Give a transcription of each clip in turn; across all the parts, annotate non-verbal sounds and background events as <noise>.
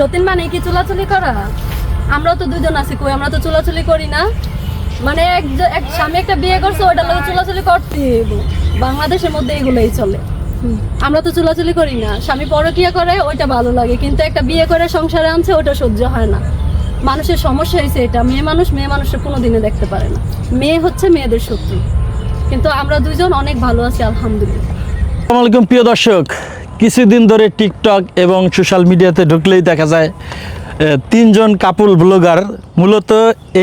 সতীন মানে কি চুলাচুলি করা? আমরা তো দুজন আছি কই, আমরা তো চুলাচুলি করি না। মানে এক এক স্বামী একটা বিয়ে করছে ওটার লোক চুলাচুলি করতে বাংলাদেশের মধ্যে এগুলোই চলে। আমরা তো চুলাচুলি করি না। স্বামী পরকিয়া করে, ওইটা ভালো লাগে। কিন্তু একটা বিয়ে করে সংসারে আনছে ওটা সহ্য হয় না। মানুষের সমস্যা হয়েছে এটা। মেয়ে মানুষ, মেয়ে মানুষের কোনো দিনে দেখতে পারে না। মেয়ে হচ্ছে মেয়েদের শত্রু। কিন্তু আমরা দুজন অনেক ভালো আছি, আলহামদুলিল্লাহ। প্রিয় দর্শক। কিছুদিন ধরে টিকটক এবং সোশ্যাল মিডিয়াতে ঢুকলেই দেখা যায় তিনজন কাপুল ব্লগার মূলত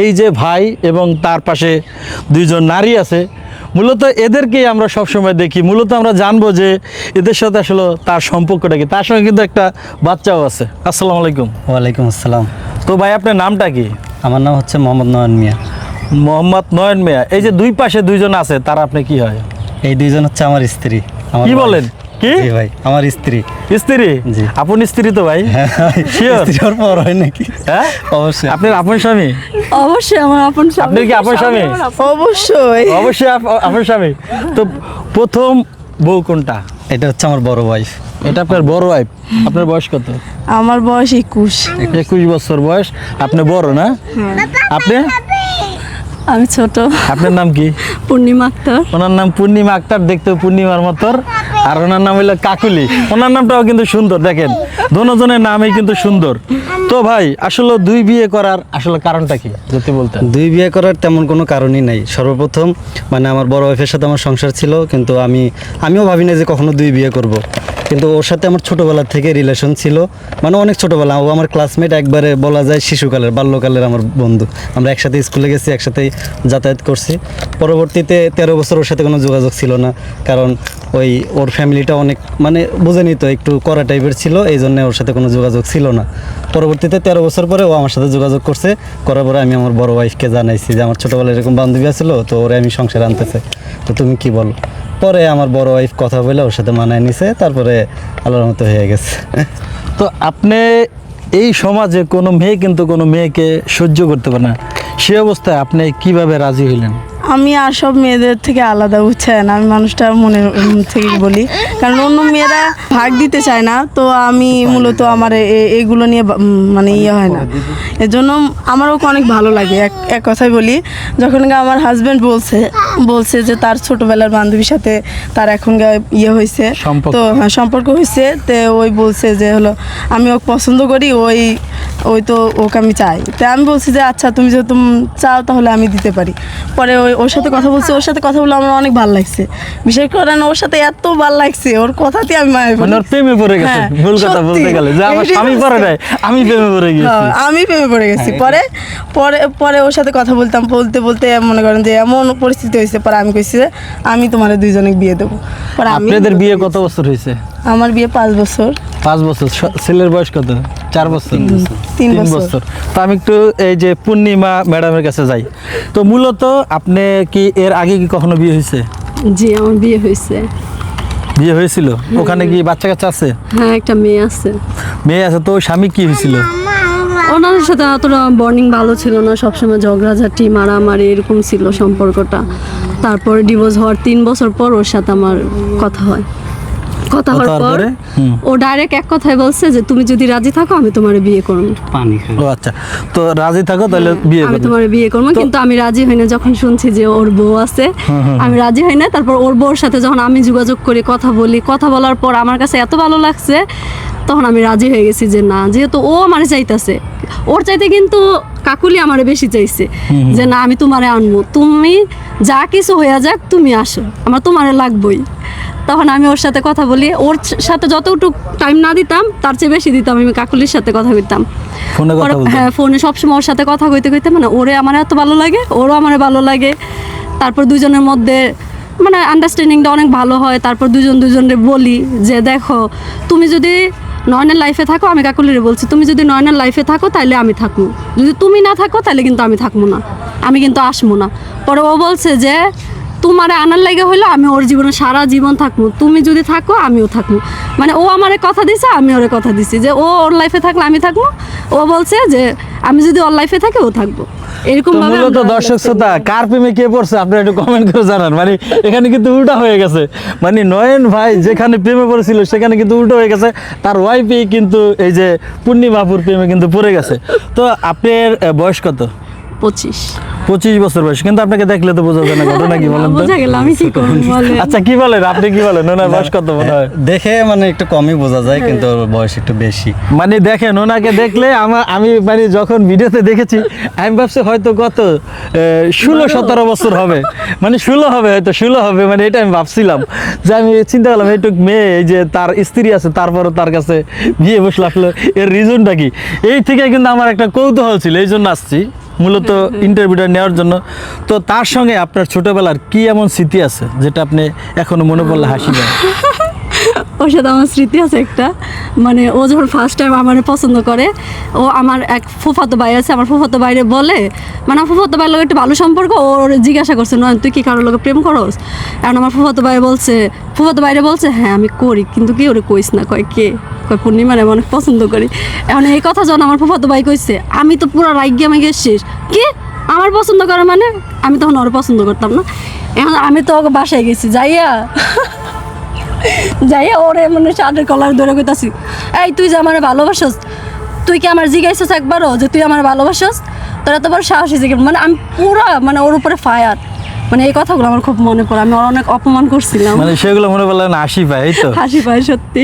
এই যে ভাই এবং তার পাশে দুইজন নারী আছে মূলত এদেরকেই আমরা সবসময় দেখি। মূলত আমরা জানব যে এদের সাথে আসলে তার সম্পর্কটা কি। তার সঙ্গে কিন্তু একটা বাচ্চাও আছে। আসসালামু আলাইকুম। ওয়ালাইকুম আসসালাম। তো ভাই আপনার নামটা কি? আমার নাম হচ্ছে মোহাম্মদ নয়ন মিয়া। মোহাম্মদ নয়ন মিয়া। এই যে দুই পাশে দুইজন আছে তার আপনি কি হয়? এই দুইজন হচ্ছে আমার স্ত্রী। কি বলেন? কি? জি ভাই আমার স্ত্রী। স্ত্রী? জি। আপন স্ত্রী তো ভাই। হ্যাঁ <laughs> Sure? পর হয় নাকি? হ্যাঁ? অবশ্যই। আপনার আপন স্বামী? অবশ্যই আমার আপন আপনার কি আপন স্বামী? অবশ্যই। অবশ্যই আপন স্বামী। তো প্রথম বউ কোনটা? এটা হচ্ছে আমার বড় ওয়াইফ এটা আপনার বড় ওয়াইফ আপনার বয়স কত? আমার বয়স একুশ। একুশ বছর বয়স। আপনি বড় না? আপনি? আমি ছোট। আপনার নাম কি? পূর্ণিমা আক্তার। ওনার নাম পূর্ণিমা আক্তার। দেখতে পূর্ণিমার মতর আর ওনার নাম হলো কাকুলি। ওনার নামটাও কিন্তু সুন্দর দেখেন। দুজনের নামই কিন্তু সুন্দর। তো ভাই, আসলে দুই বিয়ে করার আসলে কারণটা কি, যদি বলতেন? দুই বিয়ে করার তেমন কোনো কারণই নাই। সর্বপ্রথম মানে আমার বড় ওয়াইফের সাথে আমার সংসার ছিল, কিন্তু আমি, আমিও ভাবি না যে কখনো দুই বিয়ে করব। কিন্তু ওর সাথে আমার ছোটোবেলা থেকে রিলেশন ছিল। মানে অনেক ছোটোবেলা, ও আমার ক্লাসমেট একবারে বলা যায় শিশুকালের, বাল্যকালের আমার বন্ধু। আমরা একসাথে স্কুলে গেছি একসাথে যাতায়াত করছি। পরবর্তীতে তেরো বছর ওর সাথে কোনো যোগাযোগ ছিল না, কারণ ওই, ওর ফ্যামিলিটা অনেক মানে বুঝেনি তো একটু করা টাইপের ছিল, এই জন্য ওর সাথে কোনো যোগাযোগ ছিল না। পরবর্তীতে তেরো বছর পরে ও আমার সাথে যোগাযোগ করছে। করার পরে আমি আমার বড় ওয়াইফকে জানাইছি যে আমার ছোটোবেলায় এরকম বান্ধবী আছিল, তো ওরে আমি সংসার আনতেছে। তো তুমি কি বলো? পরে আমার বড় ওয়াইফ কথা বলে ওর সাথে মানায় নিছে, তারপরে আল্লাহর মতো হয়ে গেছে। তো আপনি এই সমাজে কোনো মেয়ে কিন্তু কোনো মেয়েকে সহ্য করতে পারে না। সে অবস্থায় আপনি কীভাবে রাজি হইলেন? আমি আর সব মেয়েদের থেকে আলাদা বুঝছেন? আমি মানুষটা মনে থেকে বলি। কারণ অন্য মেয়েরা ভাগ দিতে চায় না তো আমি মূলত আমার এগুলো নিয়ে মানে ইয়ে হয় না। এজন্য আমারও অনেক ভালো লাগে এক এক কথাই বলি। যখন আমার হাজব্যান্ড বলছে বলছে যে তার ছোটবেলার বান্ধবীর সাথে তার এখন গিয়ে ইয়ে হয়েছে। তো হ্যাঁ সম্পর্ক হয়েছে। তো ওই বলছে যে হলো আমি ওকে পছন্দ করি ওই ওই তো ওকে আমি চাই। তো আমি বলছি যে আচ্ছা তুমি যদি তুমি চাও তাহলে আমি দিতে পারি। পরে ওই ওর সাথে কথা বলছি ওর সাথে কথা বলে আমার অনেক ভালো লাগছে। বিশেষ করে ওর সাথে এত ভালো লাগছে ওর কথাতে আমি মায়ের মানে ওর প্রেমে পড়ে গেছে হ্যাঁ, ভুল কথা বলতে গেলে। যে আমার স্বামী পড়ে নাই আমি প্রেমে পড়ে গেছি। হ্যাঁ, আমি প্রেমে পড়ে গেছি। হ্যাঁ, পরে পরে পরে ওর সাথে কথা বলতাম বলতে বলতে মনে করেন যে এমন পরিস্থিতি হয়েছে পরে আমি কইছি যে আমি তোমার দুইজনে বিয়ে দেবো। পরে আমি আপনাদের বিয়ে কত বছর হয়েছে? আমার বিয়ে পাঁচ বছর। পাঁচ বছর। ছেলের বয়স কত? চার বছর। তিন বছর। তো আমি একটু এই যে পূর্ণিমা ম্যাডামের কাছে যাই। তো মূলত আপনি কি এর আগে কি কখনো বিয়ে হয়েছে? জি আমার বিয়ে হয়েছে। বিয়ে হয়েছিল? ওখানে কি বাচ্চা কাচ্চা আছে? হ্যাঁ একটা মেয়ে আছে। মেয়ে আছে তো স্বামী কি হয়েছিল? ওনাদের সাথে অতটা বর্নিং ভালো ছিল না, সবসময় ঝগড়াঝাটি, মারামারি এরকম ছিল সম্পর্কটা। তারপরে ডিভোর্স হওয়ার তিন বছর পর ওর সাথে আমার কথা হয়। কথা হওয়ার পর ও ডাইরেক্ট এক কথায় বলছে যে তুমি যদি রাজি থাকো আমি তোমার বিয়ে করব। পানি খাই। ও আচ্ছা তো রাজি থাকো তাহলে বিয়ে আমি করবে তোমার বিয়ে করব কিন্তু আমি রাজি হই না যখন শুনছি যে ওর বউ আছে। আমি রাজি হই না তারপর ওর বউর সাথে যখন আমি যোগাযোগ করি কথা বলি কথা বলার পর আমার কাছে এত ভালো লাগছে তখন আমি রাজি হয়ে গেছি যে না যেহেতু ও আমার চাইতেছে। ওর চাইতে কিন্তু কাকুলি আমারে বেশি চাইছে যে না আমি তোমারে আনব তুমি যা কিছু হয়ে যাক তুমি আসো। আমার তোমারে লাগবই। তখন আমি ওর সাথে কথা বলি। ওর সাথে যতটুকু টাইম না দিতাম তার চেয়ে বেশি দিতাম আমি কাকুলির সাথে কথা কইতাম হ্যাঁ ফোনে সবসময় ওর সাথে কথা কইতে কইতে মানে ওরে আমার এত ভালো লাগে ওরও আমার ভালো লাগে। তারপর দুজনের মধ্যে মানে আন্ডারস্ট্যান্ডিংটা অনেক ভালো হয়। তারপর দুজন দুজনের বলি যে দেখো তুমি যদি নয়নের লাইফে থাকো, আমি কাকুলিরে বলছি, তুমি যদি নয়নের লাইফে থাকো তাহলে আমি থাকব যদি তুমি না থাকো তাহলে কিন্তু আমি থাকব না। আমি কিন্তু আসব না। পরে ও বলছে যে তোমারে আনার লাগে হইল আমি ওর জীবনে সারা জীবন থাকব। তুমি যদি থাকো আমিও থাকব। মানে ও আমারে কথা দিছে আমি ওরে কথা দিছি। যে ও ওর লাইফে থাকলে আমি থাকব ও বলছে যে আমি যদি ওর লাইফে থাকি ও থাকব। এরকম মূলত দর্শক শ্রোতা কার প্রেমে কে পড়ছে আপনারা একটু কমেন্ট করে জানান। মানে এখানে কিন্তু উল্টা হয়ে গেছে। মানে নয়ন ভাই যেখানে প্রেমে পড়েছিল সেখানে কিন্তু উল্টো হয়ে গেছে। তার ওয়াইফই কিন্তু এই যে পূর্ণিমাপুর প্রেমে কিন্তু পড়ে গেছে। তো আপনার বয়স কত? পঁচিশ। পঁচিশ বছর বয়স কিন্তু আপনাকে দেখলে তো বোঝা যায় না ঘটনা কি বলেন তো? বোঝা গেল আমি কি করব <laughs> বলেন। আচ্ছা কি বলেন? আপনি কি বলেন? ওনার বয়স কত মনে হয়? দেখে মানে একটু কমই বোঝা যায় কিন্তু বয়স একটু বেশি। মানে দেখেন ওনাকে দেখলে আমার আমি মানে যখন ভিডিওতে দেখেছি আমি ভাবছি হয়তো কত ষোলো সতেরো বছর হবে। মানে ষোলো হবে হয়তো ষোলো হবে মানে এটা আমি ভাবছিলাম। যে আমি চিন্তা করলাম এইটুক মেয়ে এই যে তার স্ত্রী আছে তারপরে তার কাছে বিয়ে বসলে আসলে এর রিজনটা কি? এই থেকে কিন্তু আমার একটা কৌতূহল ছিল এই জন্য আসছি। মূলত ইন্টারভিউটা নেওয়ার জন্য। তো তার সঙ্গে আপনার ছোটবেলার কি এমন স্মৃতি আছে, যেটা আপনি এখনও মনে পড়লে হাসি পায় <laughs> ওর সাথে আমার স্মৃতি আছে একটা। মানে ও যখন ফার্স্ট টাইম আমার পছন্দ করে, ও আমার এক ফুফাতো ভাই আছে, আমার ফুফাতো বাইরে বলে মানে আমার ফুফাতো ভাইয়ের লোক একটু ভালো সম্পর্ক? ওর জিজ্ঞাসা করছে নয় তুই কি কারোর লোকে প্রেম করস? এখন আমার ফুফাতো ভাই বলছে, ফুফাতো বাইরে বলছে হ্যাঁ আমি করি, কিন্তু কি ওরে কইস না, কয় কে? কয় পূর্ণিমার আমি অনেক পছন্দ করি। এখন এই কথা যখন আমার ফুফাতো ভাই কইছে, আমি তো পুরো রাইগে আমি শেষ। কি? আমার পছন্দ করে মানে? আমি তখন ওর পছন্দ করতাম না। এখন আমি তো ওকে বাসায় গেছি, যাইয়া যাই ওরে মানে শার্টের কলার ধরে কইতাছি। এই তুই যে আমার ভালোবাসস তুই কি আমার জিজ্ঞাসা একবারও যে তুই আমার ভালোবাসস? তোর এত বড় সাহস হয়েছে মানে আমি পুরো মানে ওর উপরে ফায়ার। মানে এই কথাগুলো আমার খুব মনে পড়ে আমি অনেক অপমান করছিলাম। মানে সেগুলো মনে পড়লে না হাসি পায় এই তো? হাসি পায় সত্যি।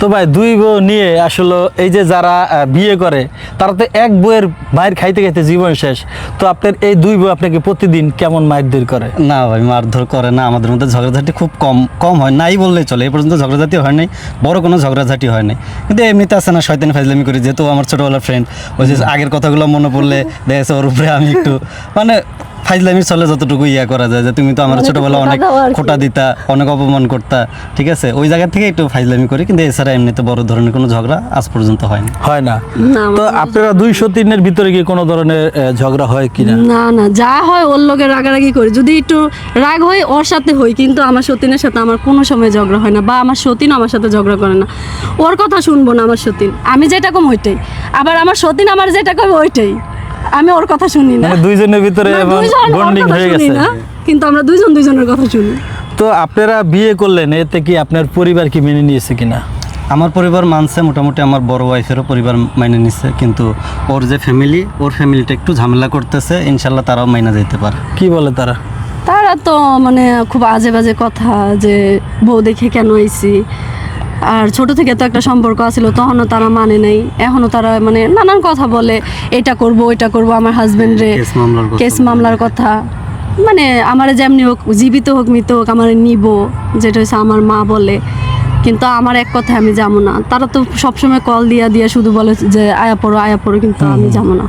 তো ভাই, দুই বউ নিয়ে আসলে এই যে যারা বিয়ে করে, তারা তো এক বউয়ের মায়ের খাইতে খাইতে জীবন শেষ। তো আপনার এই দুই বউ আপনাকে প্রতিদিন কেমন মারধর করে? না ভাই, মারধর করে না। আমাদের মধ্যে ঝগড়াঝাটি খুব কম কম হয়। নাই বললেই চলে। এই পর্যন্ত ঝগড়াঝাটি হয় নাই। বড় কোনো ঝগড়াঝাটি হয় নাই। কিন্তু এমনিতে আছে না, শয়তানি ফাজলামি করি। যেহেতু আমার ছোটোবেলার ফ্রেন্ড ওই যে আগের কথাগুলো মনে পড়লে দেখেছে ওর উপরে আমি একটু মানে ফাইজলামির চলে যতটুকু ইয়া করা যায় যে তুমি তো আমার ছোটবেলা অনেক কি। খোটা দিতা অনেক অপমান করতা ঠিক আছে? ওই জায়গা থেকে একটু ফাইজলামি করি কিন্তু এছাড়া এমনিতে বড় ধরনের কোনো ঝগড়া আজ পর্যন্ত হয়নি। হয় না? না, তো আপনারা দুইশো তিনের ভিতরে কি কোনো ধরনের ঝগড়া হয় কিনা? না না যা হয় ওর লোকের রাগারাগি করি। যদি একটু রাগ হয় ওর সাথে হই কিন্তু আমার সতীনের সাথে আমার কোনো সময় ঝগড়া হয় না বা আমার সতীন আমার সাথে ঝগড়া করে না। ওর কথা শুনব না আমার সতীন। আমি যেটা কম ওইটাই। আবার আমার সতীন আমার যেটা কম ওইটাই। আমি ওর কথা শুনি না। মানে দুইজনের ভিতরে বন্ডিং হয়ে গেছে। না, কিন্তু আমরা দুইজন দুইজনের কথা শুনি। তো আপনারা বিয়ে করলেন এতে কি আপনার পরিবার কি মেনে নিয়েছে কিনা? আমার পরিবার মানছে মোটামুটি আমার বড় ওয়াইফেরও পরিবার মাইনে নিচ্ছে কিন্তু ওর যে ফ্যামিলি ওর ফ্যামিলিটা একটু ঝামেলা করতেছে ইনশাল্লাহ তারাও মাইনা যেতে পারে। কি বলে তারা? তারা তো মানে খুব আজে বাজে কথা যে বউ দেখে কেন আইছি? আর ছোট থেকে তো একটা সম্পর্ক আছিল তখনও তারা মানে নাই। এখনও তারা মানে নানান কথা বলে এটা করব ওইটা করব আমার হাজবেন্ডে কেস মামলার কথা কেস মামলার কথা। মানে আমার যেমনি হোক জীবিত হোক মৃত হোক আমার নিব যেটা হচ্ছে আমার মা বলে। কিন্তু আমার এক কথায় আমি যাব না। তারা তো সবসময় কল দিয়া দিয়া শুধু বলে যে আয়া পড়ো আয়া পড়ো কিন্তু আমি যাব না।